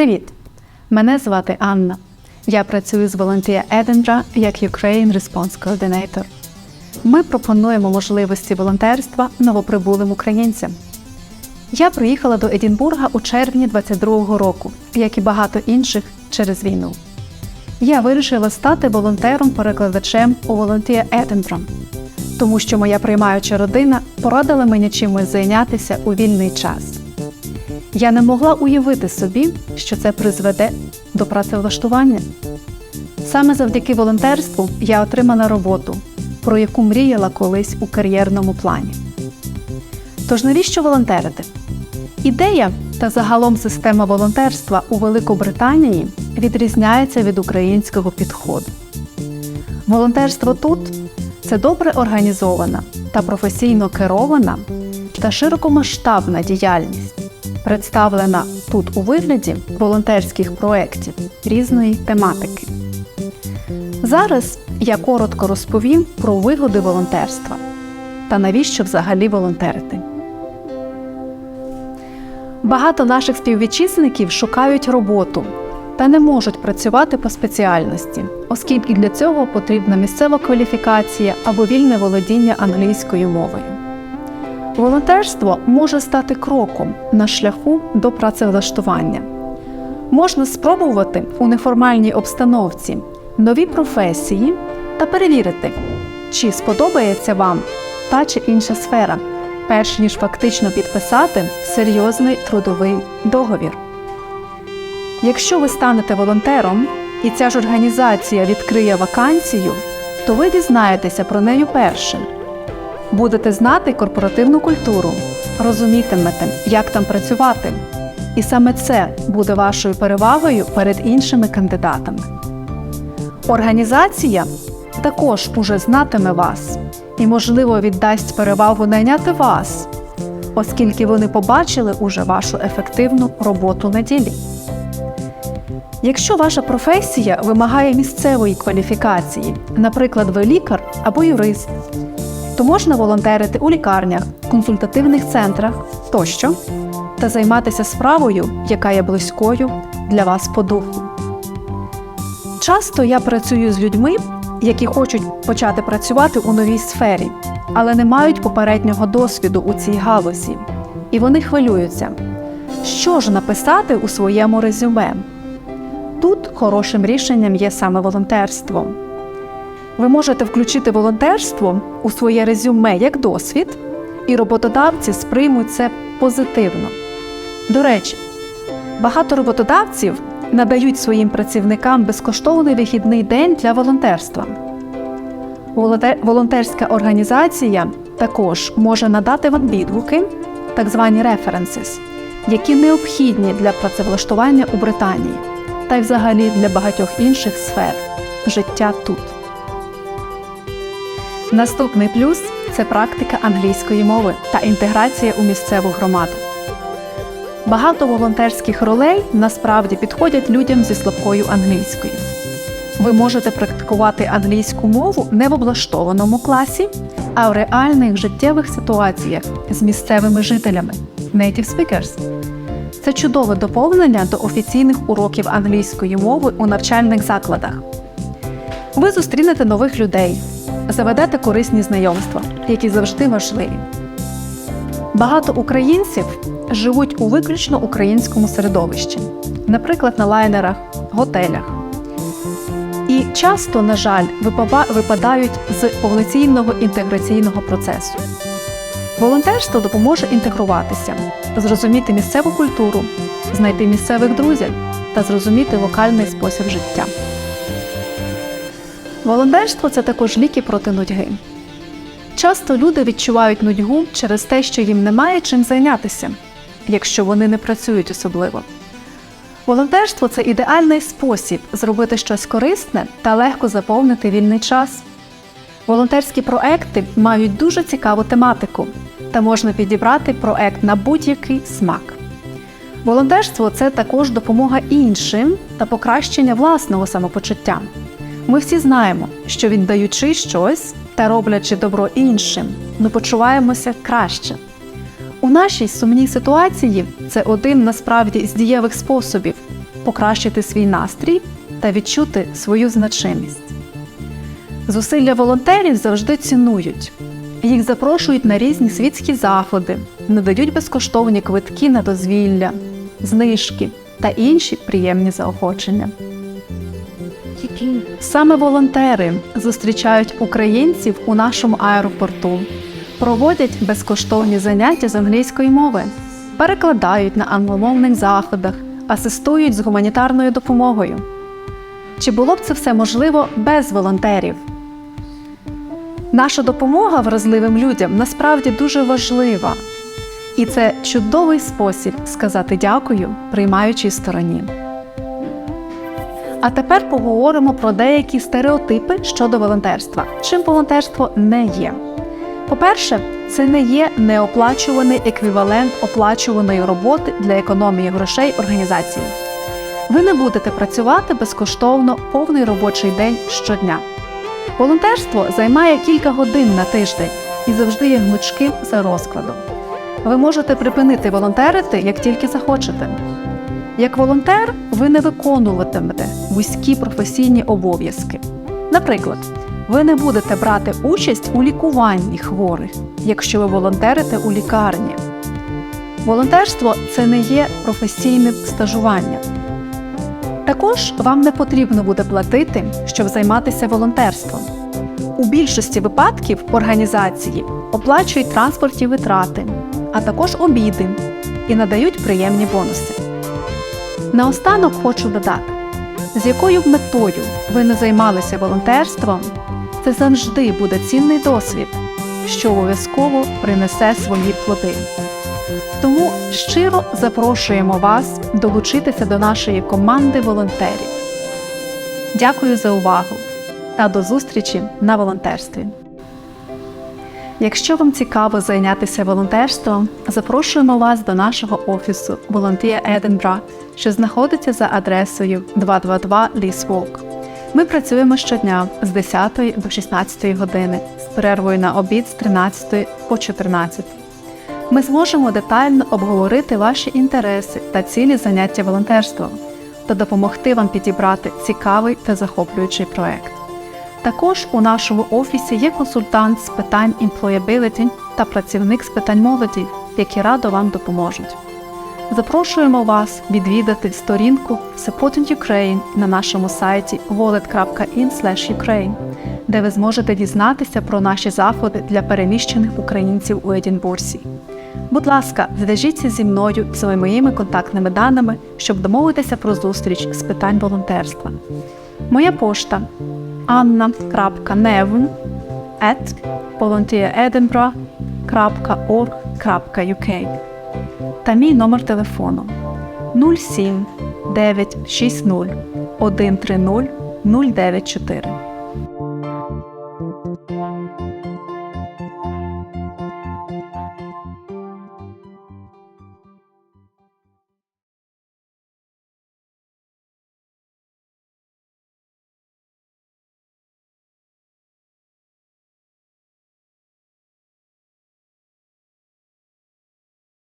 Привіт! Мене звати Анна. Я працюю з Volunteer Edinburgh як Ukraine Response Coordinator. Ми пропонуємо можливості волонтерства новоприбулим українцям. Я приїхала до Едінбурга у червні 22-го року, як і багато інших через війну. Я вирішила стати волонтером-перекладачем у Volunteer Edinburgh, тому що моя приймаюча родина порадила мені чимось зайнятися у вільний час. Я не могла уявити собі, що це призведе до працевлаштування. Саме завдяки волонтерству я отримала роботу, про яку мріяла колись у кар'єрному плані. Тож навіщо волонтерити? Ідея та загалом система волонтерства у Великобританії відрізняється від українського підходу. Волонтерство тут це добре організована та професійно керована та широкомасштабна діяльність, представлена тут у вигляді волонтерських проєктів різної тематики. Зараз я коротко розповім про вигоди волонтерства та навіщо взагалі волонтерити. Багато наших співвітчизників шукають роботу та не можуть працювати по спеціальності, оскільки для цього потрібна місцева кваліфікація або вільне володіння англійською мовою. Волонтерство може стати кроком на шляху до працевлаштування. Можна спробувати у неформальній обстановці нові професії та перевірити, чи сподобається вам та чи інша сфера, перш ніж фактично підписати серйозний трудовий договір. Якщо ви станете волонтером і ця ж організація відкриє вакансію, то ви дізнаєтеся про неї першим. Будете знати корпоративну культуру, розумітимете, як там працювати. І саме це буде вашою перевагою перед іншими кандидатами. Організація також уже знатиме вас і, можливо, віддасть перевагу найняти вас, оскільки вони побачили уже вашу ефективну роботу на ділі. Якщо ваша професія вимагає місцевої кваліфікації, наприклад, ви лікар або юрист, то можна волонтерити у лікарнях, консультативних центрах тощо та займатися справою, яка є близькою для вас по духу. Часто я працюю з людьми, які хочуть почати працювати у новій сфері, але не мають попереднього досвіду у цій галузі. І вони хвилюються, що ж написати у своєму резюме. Тут хорошим рішенням є саме волонтерство. Ви можете включити волонтерство у своє резюме як досвід, і роботодавці сприймуть це позитивно. До речі, багато роботодавців надають своїм працівникам безкоштовний вихідний день для волонтерства. Волонтерська організація також може надати вам відгуки, так звані references, які необхідні для працевлаштування у Британії та й взагалі для багатьох інших сфер життя тут. Наступний плюс це практика англійської мови та інтеграція у місцеву громаду. Багато волонтерських ролей насправді підходять людям зі слабкою англійською. Ви можете практикувати англійську мову не в облаштованому класі, а в реальних життєвих ситуаціях з місцевими жителями native speakers. Це чудове доповнення до офіційних уроків англійської мови у навчальних закладах. Ви зустрінете нових людей, заведете корисні знайомства, які завжди важливі. Багато українців живуть у виключно українському середовищі, наприклад, на лайнерах, готелях. І часто, на жаль, випадають з повноцінного інтеграційного процесу. Волонтерство допоможе інтегруватися, зрозуміти місцеву культуру, знайти місцевих друзів та зрозуміти локальний спосіб життя. Волонтерство це також ліки проти нудьги. Часто люди відчувають нудьгу через те, що їм немає чим зайнятися, якщо вони не працюють особливо. Волонтерство це ідеальний спосіб зробити щось корисне та легко заповнити вільний час. Волонтерські проекти мають дуже цікаву тематику, та можна підібрати проект на будь-який смак. Волонтерство це також допомога іншим та покращення власного самопочуття. Ми всі знаємо, що віддаючи щось та роблячи добро іншим, ми почуваємося краще. У нашій сумній ситуації це один насправді з дієвих способів покращити свій настрій та відчути свою значимість. Зусилля волонтерів завжди цінують. Їх запрошують на різні світські заходи, надають безкоштовні квитки на дозвілля, знижки та інші приємні заохочення. Саме волонтери зустрічають українців у нашому аеропорту, проводять безкоштовні заняття з англійської мови, перекладають на англомовних заходах, асистують з гуманітарною допомогою. Чи було б це все можливо без волонтерів? Наша допомога вразливим людям насправді дуже важлива, і це чудовий спосіб сказати дякую приймаючій стороні. А тепер поговоримо про деякі стереотипи щодо волонтерства. Чим волонтерство не є? По-перше, це не є неоплачуваний еквівалент оплачуваної роботи для економії грошей організації. Ви не будете працювати безкоштовно повний робочий день щодня. Волонтерство займає кілька годин на тиждень і завжди є гнучким за розкладом. Ви можете припинити волонтерити, як тільки захочете. Як волонтер, ви не виконуватимете вузькі професійні обов'язки. Наприклад, ви не будете брати участь у лікуванні хворих, якщо ви волонтерите у лікарні. Волонтерство це не є професійним стажуванням. Також вам не потрібно буде платити, щоб займатися волонтерством. У більшості випадків організації оплачують транспортні витрати, а також обіди і надають приємні бонуси. Наостанок хочу додати, з якою б метою ви не займалися волонтерством, це завжди буде цінний досвід, що обов'язково принесе свої плоди. Тому щиро запрошуємо вас долучитися до нашої команди волонтерів. Дякую за увагу та до зустрічі на волонтерстві. Якщо вам цікаво зайнятися волонтерством, запрошуємо вас до нашого офісу Volunteer Edinburgh, що знаходиться за адресою 222 Lees Walk. Ми працюємо щодня з 10 до 16 години з перервою на обід з 13 по 14. Ми зможемо детально обговорити ваші інтереси та цілі заняття волонтерством та допомогти вам підібрати цікавий та захоплюючий проект. Також у нашому офісі є консультант з питань employability та працівник з питань молоді, які радо вам допоможуть. Запрошуємо вас відвідати сторінку Supporting Ukraine на нашому сайті wallet.in/ukraine, де ви зможете дізнатися про наші заходи для переміщених українців у Едінбурсі. Будь ласка, зв'яжіться зі мною за моїми контактними даними, щоб домовитися про зустріч з питань волонтерства. Моя пошта anna.nevn та мій номер телефону 07 960 130 094.